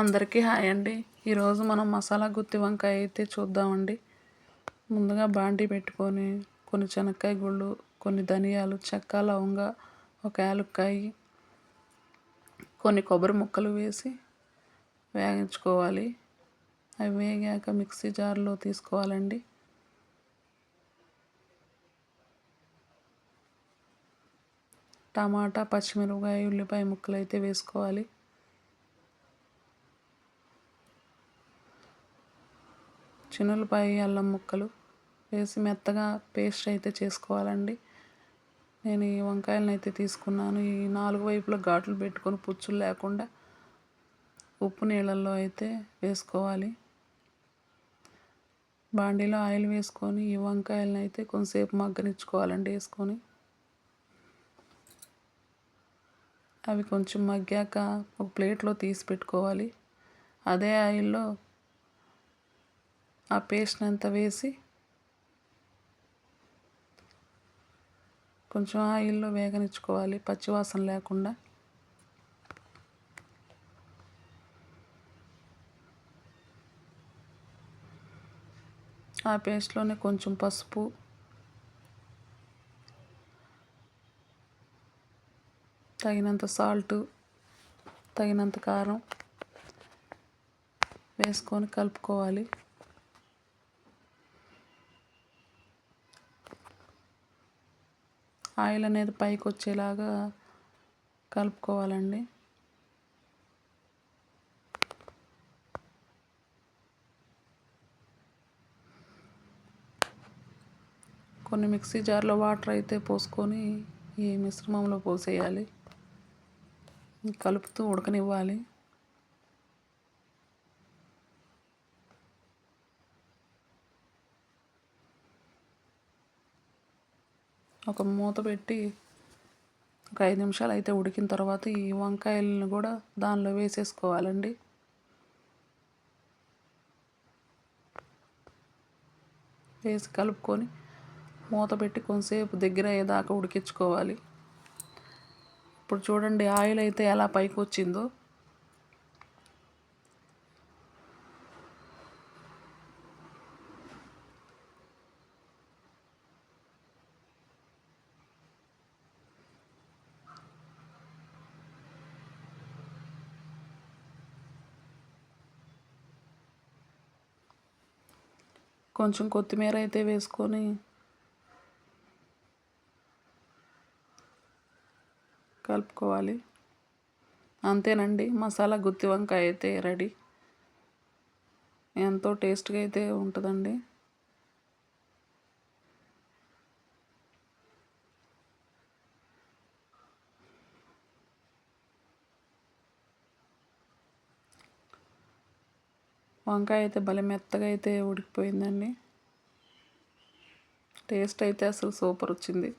అందరికీ హాయ్ అండి. ఈరోజు మనం మసాలా గుత్తి వంకాయ అయితే చూద్దామండి. ముందుగా బాండీ పెట్టుకొని కొన్ని శనక్కాయ గుళ్ళు కొన్ని ధనియాలు చెక్క లవంగ ఒక యాలుక్కాయ కొన్ని కొబ్బరి ముక్కలు వేసి వేగించుకోవాలి అవి వేగాక మిక్సీ జార్లో తీసుకోవాలండి. టమాటా పచ్చిమిరపకాయ ఉల్లిపాయ ముక్కలు అయితే వేసుకోవాలి. చిన్నులపాయ అల్లం ముక్కలు వేసి మెత్తగా పేస్ట్ అయితే చేసుకోవాలండి. నేను ఈ వంకాయలను అయితే తీసుకున్నాను. ఈ నాలుగు వైపుల ఘాట్లు పెట్టుకొని పుచ్చులు లేకుండా ఉప్పు నీళ్ళల్లో అయితే వేసుకోవాలి. బాండీలో ఆయిల్ వేసుకొని ఈ వంకాయలను అయితే కొంతసేపు మగ్గనిచ్చుకోవాలండి వేసుకొని. అవి కొంచెం మగ్గాక ఒక ప్లేట్లో తీసి పెట్టుకోవాలి. అదే ఆయిల్లో ఆ పేస్ట్ని అంతా వేసి కొంచెం ఆయిల్లో వేగనిచ్చుకోవాలి పచ్చివాసన లేకుండా. ఆ పేస్ట్లోనే కొంచెం పసుపు తగినంత సాల్ట్ తగినంత కారం వేసుకొని కలుపుకోవాలి. ఆయిల్ అనేది పైకి వచ్చేలాగా కలుపుకోవాలండి. కొన్ని మిక్సీ జార్లో వాటర్ అయితే పోసుకొని ఈ మిశ్రమంలో పోసేయాలి. కలుపుతూ ఉడకనివ్వాలి. ఒక మూత పెట్టి ఒక ఐదు నిమిషాలు అయితే ఉడికిన తర్వాత ఈ వంకాయలను కూడా దానిలో వేసేసుకోవాలండి. వేసి కలుపుకొని మూత పెట్టి కొంతసేపు దగ్గర అయ్యేదాకా ఉడికించుకోవాలి. ఇప్పుడు చూడండి ఆయిల్ అయితే ఎలా పైకి వచ్చిందో కొంచెం కొత్తిమీర అయితే వేసుకొని కలుపుకోవాలి. అంతేనండి మసాలా గుత్తి వంకాయ అయితే రెడీ. ఎంతో టేస్ట్గా అయితే ఉంటుందండి. వంకాయ అయితే భలే మెత్తగా అయితే ఉడికిపోయిందండి. టేస్ట్ అయితే అసలు సూపర్ వచ్చింది.